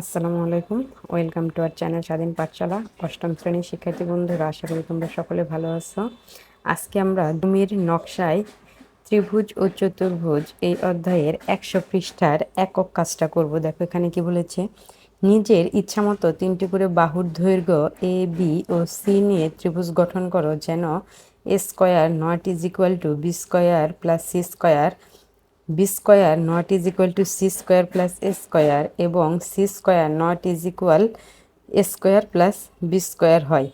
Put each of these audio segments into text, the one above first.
আসসালামু আলাইকুম। Welcome to R channel স্বাধীন পাঠশালা। অষ্টম শ্রেণির শিক্ষার্থী বন্ধুরা, আশা করি তোমরা সকলে ভালো আছো। আজকে আমরা জমির নকশায় ত্রিভুজ ও চতুর্ভুজ এই অধ্যায়ের একশো পৃষ্ঠার একক কাজটা করব। দেখো এখানে কি বলেছে? নিজের ইচ্ছামতো তিনটি করে বাহুর দৈর্ঘ্য এ বি ও সি নিয়ে ত্রিভুজ গঠন করো, যেন A square not is equal to B square plus C square B square not is equal to C square plus A square এবং C square not is equal A square plus B square হয়।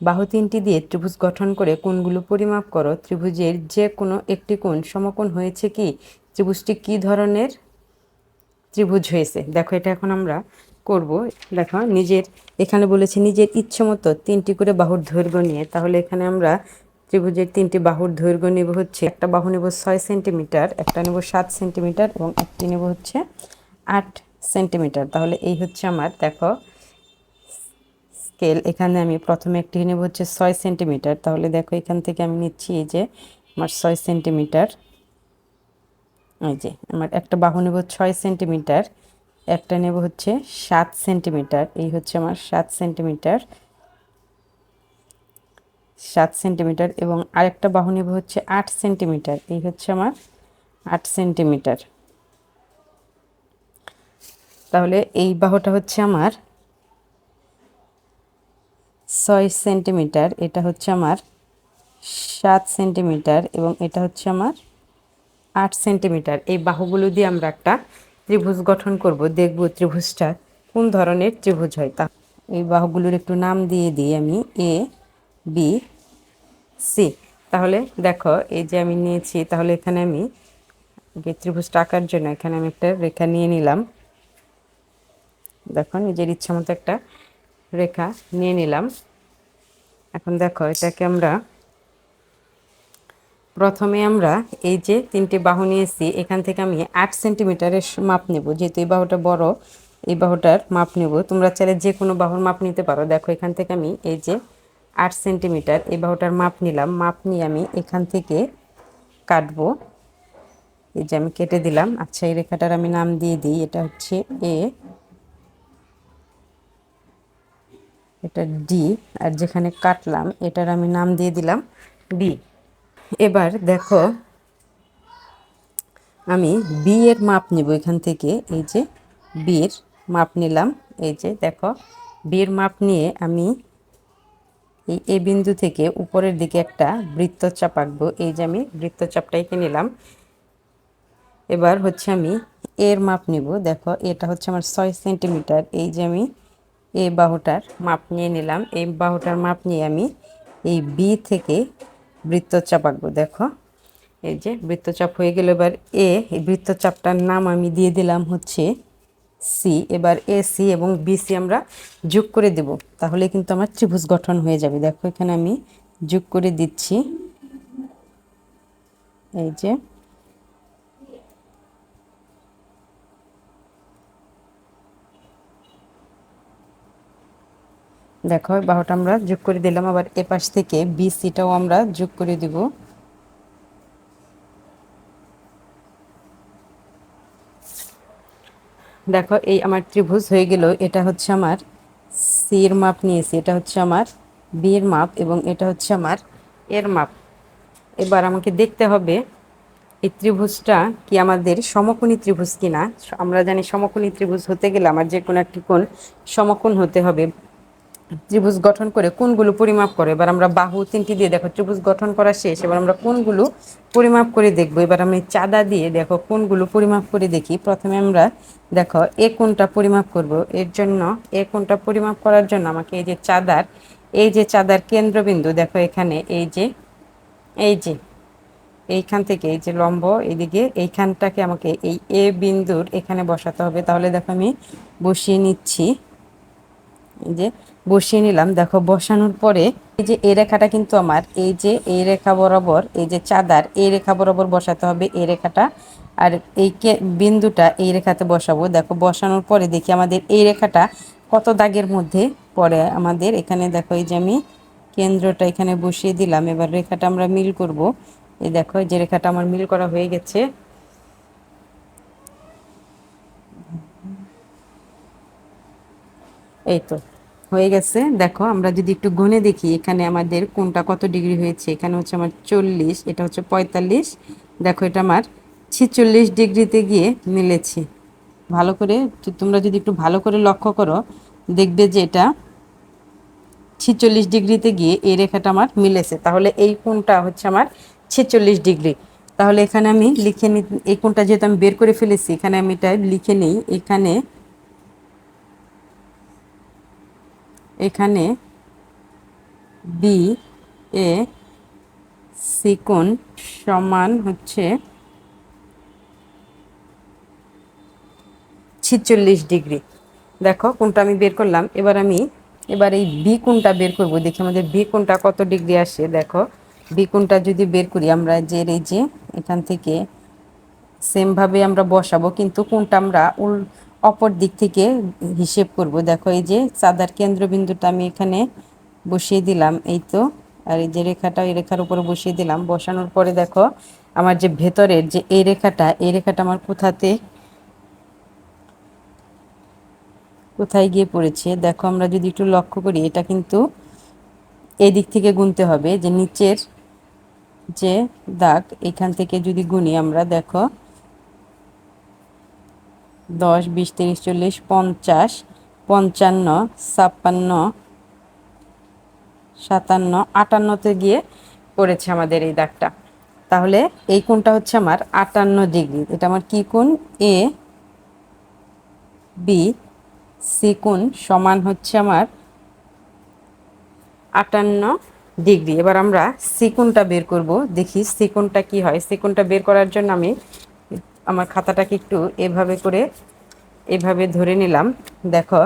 বাহু তিনটি দিয়ে ত্রিভুজ গঠন করে কোণগুলো পরিমাপ করো। ত্রিভুজের যে কোনো একটি কোণ সমকোণ হয়েছে কি? ত্রিভুজটি কী ধরনের? ত্রিভুজ হয়েছে। দেখো এটা এখন আমরা করব। দেখো নিজের, এখানে বলেছি নিজের ইচ্ছে মতো তিনটি করে বাহুর দৈর্ঘ্য নিয়ে। তাহলে এখানে আমরা ত্রিভুজের তিনটি বাহুর দৈর্ঘ্য নেব হচ্ছে, একটা বাহু নেব ছয় সেন্টিমিটার, একটা নেব সাত সেন্টিমিটার এবং একটি নেব হচ্ছে আট সেন্টিমিটার। তাহলে এই হচ্ছে আমার, দেখো, স্কেল, এখানে আমি প্রথমে একটি নেব হচ্ছে ছয় সেন্টিমিটার। তাহলে দেখো, এখান থেকে আমি নিচ্ছি এই যে আমার ছয় সেন্টিমিটার। এই যে আমার একটা বাহু নেব ছয় সেন্টিমিটার, একটা নেব হচ্ছে সাত সেন্টিমিটার। এই হচ্ছে আমার সাত সেন্টিমিটার। সাত সেন্টিমিটার এবং আরেকটা বাহু নেব হচ্ছে আট সেন্টিমিটার। এই হচ্ছে আমার আট সেন্টিমিটার। তাহলে এই বাহুটা হচ্ছে আমার ছয় সেন্টিমিটার। এটা হচ্ছে আমার সাত সেন্টিমিটার এবং এটা হচ্ছে আমার আট সেন্টিমিটার। এই বাহুগুলো দিয়ে আমরা একটা ত্রিভুজ গঠন করব, দেখব ত্রিভুজটা কোন ধরনের ত্রিভুজ হয়। তা এই বাহুগুলোর একটু নাম দিয়ে দিই আমি, এ, বি সি তাহলে দেখো, এই যে আমি নিয়েছি, তাহলে এখানে আমি ত্রিভুজটা আঁকার জন্য এখানে আমি একটা রেখা নিয়ে নিলাম। দেখো, নিজের ইচ্ছা মতো একটা রেখা নিয়ে নিলাম। এখন দেখো, এটাকে আমরা প্রথমে আমরা এই যে তিনটে বাহু নিয়েছি, এখান থেকে আমি আট সেন্টিমিটারের মাপ নেব। যেহেতু এই বাহুটা বড়, এই বাহুটার মাপ নেব। তোমরা চাইলে যে কোনো বাহুর মাপ নিতে পারো। দেখো, এখান থেকে আমি এই যে আট সেন্টিমিটার এই বাহুটার মাপ নিলাম। মাপ নিয়ে আমি এখান থেকে কাটবো। এই যে আমি কেটে দিলাম। আচ্ছা এই রেখাটার আমি নাম দিয়ে দিই। এটা হচ্ছে এ এটা ডি আর যেখানে কাটলাম, এটার আমি নাম দিয়ে দিলাম বি এবার দেখো, আমি বি এর মাপ নিব এখান থেকে। এই যে বি এর মাপ নিলাম। এই যে দেখো বি এর মাপ নিয়ে আমি এই এ বিন্দু থেকে উপরের দিকে একটা বৃত্তচাপ আঁকবো। এই যে আমি বৃত্তচাপটা এঁকে নিলাম। এবার হচ্ছে আমি এর মাপ নিব। দেখো, এটা হচ্ছে আমার ছয় সেন্টিমিটার। এই যে আমি এই বাহুটার মাপ নিয়ে নিলাম। এই বাহুটার মাপ নিয়ে আমি এই বি থেকে বৃত্তচাপ আঁকবো। দেখো, এই যে বৃত্তচাপ হয়ে গেল। এবার এ এই বৃত্তচাপটার নাম আমি দিয়ে দিলাম হচ্ছে সি এবার এ সি এবং বিসি আমরা যোগ করে দেব। তাহলে কিন্তু আমার ত্রিভুজ গঠন হয়ে যাবে। দেখো, এখানে আমি যোগ করে দিচ্ছি। এই যে দেখো বাহুটা আমরা যোগ করে দিলাম। আবার এ পাশ থেকে বিসিটাও আমরা যোগ করে দিব। দেখো, এই আমার ত্রিভুজ হয়ে গেল। এটা হচ্ছে আমার সির মাপ নিয়েছি। এটা হচ্ছে আমার বিয়ের মাপ এবং এটা হচ্ছে আমার এর মাপ। এবার আমাকে দেখতে হবে এই ত্রিভুজটা কি আমাদের সমকোণী ত্রিভুজ কিনা। আমরা জানি সমকোণী ত্রিভুজ হতে গেলে আমার যে কোনো একটি কোণ সমকোণ হতে হবে। ত্রিভুজ গঠন করে কোনগুলো পরিমাপ করে? এবার আমরা বাহু তিনটি দিয়ে দেখো, ত্রিভুজ গঠন করা শেষ। এবার আমরা কোনগুলো পরিমাপ করে দেখব? এবার আমি চাঁদা দিয়ে দেখো, কোনগুলো পরিমাপ করে দেখি? প্রথমে আমরা দেখো, এ কোনটা পরিমাপ করব? এর জন্য, এ কোনটা পরিমাপ করার জন্য আমাকে এই যে চাঁদার, এই যে চাঁদার কেন্দ্রবিন্দু দেখো এখানে, এই যে এই যে, এইখান থেকে, এই যে লম্ব, এইদিকে, এইখানটাকে আমাকে এই এ বিন্দুর এখানে বসাতে হবে। তাহলে দেখো আমি বসিয়ে নিচ্ছি। এই যে বসিয়ে নিলাম। দেখো, বসানোর পরে এই যে এই রেখাটা কিন্তু আমার, এই যে এই রেখা বরাবর, এই যে চাদার, এই রেখা বরাবর বসাতে হবে এই রেখাটা। আর এই বিন্দুটা এই রেখাতে বসাবো। দেখো, বসানোর পরে দেখি আমাদের এই রেখাটা কত দাগের মধ্যে পড়ে আমাদের। এখানে দেখো, এই যে আমি কেন্দ্রটা এখানে বসিয়ে দিলাম। এবার রেখাটা আমরা মিল করব। এই দেখো যে রেখাটা আমার মিল করা হয়ে গেছে। এই তো। হয়ে গেছে। দেখো, আমরা যদি একটু গুনে দেখি, এখানে আমাদের কোনটা কত ডিগ্রি হয়েছে? এখানে হচ্ছে আমার চল্লিশ, এটা হচ্ছে পঁয়তাল্লিশ। দেখো, এটা আমার ছিচল্লিশ ডিগ্রিতে গিয়ে মিলেছে। ভালো করে তোমরা যদি একটু ভালো করে লক্ষ্য করো, দেখবে যে এটা ছিচল্লিশ ডিগ্রিতে গিয়ে এই রেখাটা আমার মিলেছে। তাহলে এই কোণটা হচ্ছে আমার ছেচল্লিশ ডিগ্রি। তাহলে এখানে আমি লিখে নি, এই কোণটা যেহেতু আমি বের করে ফেলেছি, এখানে আমি এটা লিখে নিই। এখানে এখানে বি এ সিকোণ সমান হচ্ছে ছিচল্লিশ ডিগ্রি। দেখো কোনটা আমি বের করলাম, এবার আমি, এবার এই বি কোনটা বের করব? দেখি আমাদের বি কোনটা কত ডিগ্রি আসে, দেখো। বি কোনটা যদি বের করি, আমরা যে এই যে এখান থেকে সেমভাবে আমরা বসাবো, কিন্তু কোনটা আমরা উল অপর দিক থেকে হিসেব করব। দেখো, এই যে চাঁদার কেন্দ্রবিন্দুটা আমি এখানে বসিয়ে দিলাম, এই তো। আর এই যে রেখাটা, এই রেখার উপরে বসিয়ে দিলাম। বসানোর পরে দেখো, আমার যে ভেতরের যে এই রেখাটা এই রেখাটা আমার কোথাতে, কোথায় গিয়ে পড়েছে? দেখো, আমরা যদি একটু লক্ষ্য করি, এটা কিন্তু এই দিক থেকে গুনতে হবে। যে নিচের যে দাগ, এখান থেকে যদি গুনি আমরা, দেখো দশ, বিশ, তিরিশ, চল্লিশ, পঞ্চাশ, পঞ্চান্ন, ছাপ্পান্ন, সাতান্ন, আটান্নতে গিয়ে পড়েছে আমাদের এই দাগটা। তাহলে এই কোণটা হচ্ছে আমার আটান্ন ডিগ্রি। এটা আমার কি কোণ? এ, বি, সি কোণ সমান হচ্ছে আমার আটান্ন ডিগ্রি। এবার আমরা সিকোনটা বের করব। দেখি সিকোনটা কি হয়? সিকোনটা বের করার জন্য আমি আমার খাতাটাকে একটু এভাবে করে, এভাবে ধরে নিলাম। দেখো,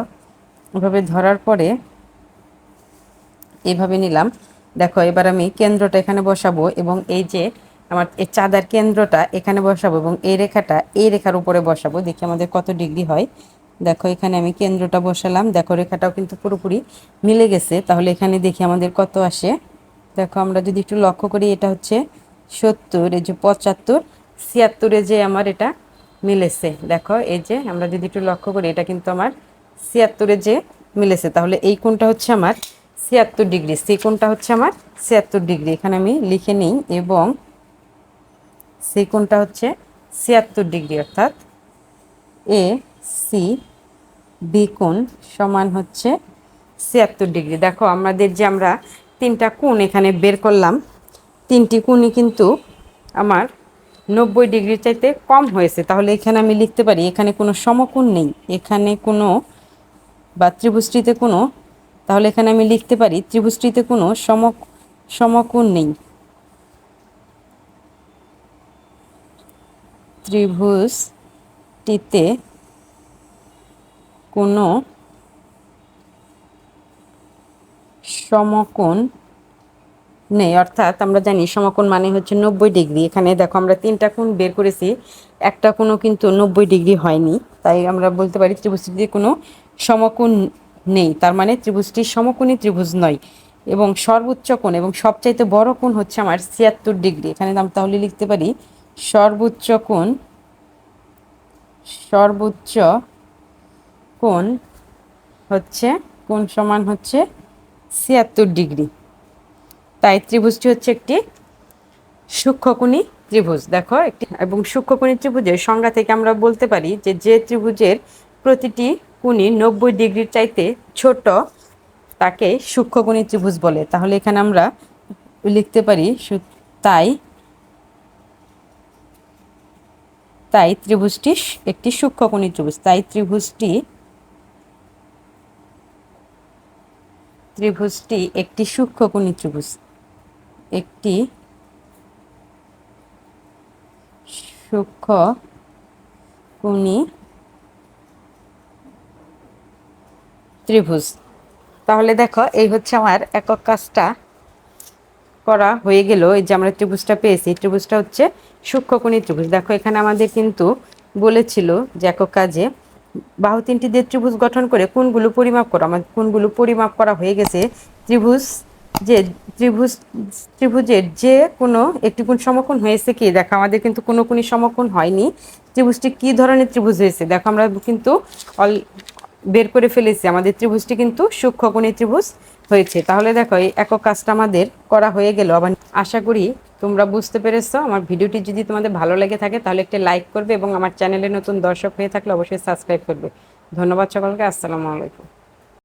এভাবে ধরার পরে এভাবে নিলাম। দেখো, এবার আমি কেন্দ্রটা এখানে বসাবো এবং এই যে আমার এই চাঁদার কেন্দ্রটা এখানে বসাবো এবং এই রেখাটা এই রেখার উপরে বসাবো। দেখি আমাদের কত ডিগ্রি হয়। দেখো, এখানে আমি কেন্দ্রটা বসালাম। দেখো, রেখাটাও কিন্তু পুরোপুরি মিলে গেছে। তাহলে এখানে দেখি আমাদের কত আসে। দেখো, আমরা যদি একটু লক্ষ্য করি, এটা হচ্ছে সত্তর, এই যে পঁচাত্তর। ছিয়াত্তরে যে আমার এটা মিলেছে, দেখো, এই যে আমরা যদি একটু লক্ষ্য করি, এটা কিন্তু আমার ছিয়াত্তরে যে মিলেছে, তাহলে এই কোণটা হচ্ছে আমার ছিয়াত্তর ডিগ্রি, সেই কোণটা হচ্ছে আমার ছিয়াত্তর ডিগ্রি, এখানে আমি লিখে নিই, এবং সেই কোণটা হচ্ছে ছিয়াত্তর ডিগ্রি, অর্থাৎ এ, সি, বি কোণ সমান হচ্ছে ছিয়াত্তর ডিগ্রি। দেখো, আমাদের যে আমরা তিনটা কোণ এখানে বের করলাম, তিনটি কোণই কিন্তু আমার নব্বই ডিগ্রির চাইতে কম হয়েছে। তাহলে এখানে আমি লিখতে পারি, এখানে কোনো সমকোণ নেই। এখানে কোনো বা ত্রিভুজটিতে কোনো, তাহলে এখানে আমি লিখতে পারি, ত্রিভুজটিতে কোনো সম সমকোণ নেই। ত্রিভুজটিতে কোনো সমকোণ নেই, অর্থাৎ আমরা জানি সমকোণ মানে হচ্ছে নব্বই ডিগ্রি। এখানে দেখো আমরা তিনটা কোণ বের করেছি, একটা কোনো কিন্তু নব্বই ডিগ্রি হয়নি। তাই আমরা বলতে পারি ত্রিভুজটিতে কোনো সমকোণ নেই। তার মানে ত্রিভুজটি সমকোণী ত্রিভুজ নয় এবং সর্বোচ্চ কোণ এবং সবচাইতে বড় কোণ হচ্ছে আমার ছিয়াত্তর ডিগ্রি। এখানে আমরা তাহলে লিখতে পারি সর্বোচ্চ কোণ সর্বোচ্চ কোণ হচ্ছে, কোণ সমান হচ্ছে ছিয়াত্তর ডিগ্রি। তাই ত্রিভুজটি হচ্ছে একটি সূক্ষ্মকোণী ত্রিভুজ, দেখো একটি, এবং সূক্ষ্মকোণী ত্রিভুজের সংজ্ঞা থেকে আমরা বলতে পারি যে যে ত্রিভুজের প্রতিটি কোণই নব্বই ডিগ্রির চাইতে ছোট তাকে সূক্ষ্মকোণী ত্রিভুজ বলে। তাহলে এখানে আমরা লিখতে পারি তাই তাই ত্রিভুজটি একটি সূক্ষ্মকোণী ত্রিভুজ, তাই ত্রিভুজটি ত্রিভুজটি একটি সূক্ষ্মকোণী ত্রিভুজ। একটি সূক্ষ্মকোণী ত্রিভুজ। তাহলে দেখো, এই হচ্ছে আমার একক কাজটা করা হয়ে গেল। এই যে আমরা ত্রিভুজটা পেয়েছি, ত্রিভুজটা হচ্ছে সূক্ষ্মকোণী ত্রিভুজ। দেখো, এখানে আমাদের কিন্তু বলেছিল যে একক কাজে বাহু তিনটি দিয়ে ত্রিভুজ গঠন করে কোনগুলো পরিমাপ করো। আমার কোনগুলো পরিমাপ করা হয়ে গেছে, ত্রিভুজ যে ত্রিভুজ, ত্রিভুজের যে কোনো একটি কোণ সমকোণ হয়েছে কি? দেখো, আমাদের কিন্তু কোনো কোণই সমকোণ হয়নি। ত্রিভুজটি কি ধরনের ত্রিভুজ হয়েছে? দেখো, আমরা কিন্তু অল বের করে ফেলেছি। আমাদের ত্রিভুজটি কিন্তু সূক্ষ্ম সূক্ষ্মকোণী ত্রিভুজ হয়েছে। তাহলে দেখো, এই একক কাজটা আমাদের করা হয়ে গেল। আবার আশা করি তোমরা বুঝতে পেরেছ। আমার ভিডিওটি যদি তোমাদের ভালো লেগে থাকে, তাহলে একটা লাইক করবে এবং আমার চ্যানেলে নতুন দর্শক হয়ে থাকলে অবশ্যই সাবস্ক্রাইব করবে। ধন্যবাদ সকলকে। আসসালামু আলাইকুম।